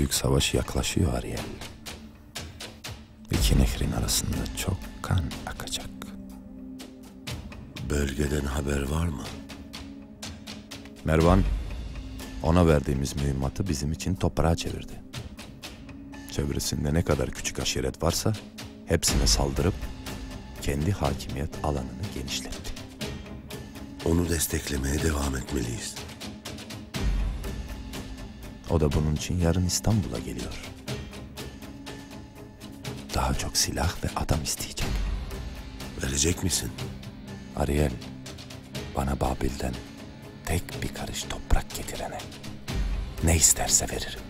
büyük savaş yaklaşıyor Ariel. İki nehrin arasında çok kan akacak. Bölgeden haber var mı? Mervan, ona verdiğimiz mühimmatı bizim için toprağa çevirdi. Çevresinde ne kadar küçük aşiret varsa hepsine saldırıp kendi hakimiyet alanını genişletti. Onu desteklemeye devam etmeliyiz. O da bunun için yarın İstanbul'a geliyor. Daha çok silah ve adam isteyecek. Verecek misin? Ariel, bana Babil'den tek bir karış toprak getirene ne isterse veririm.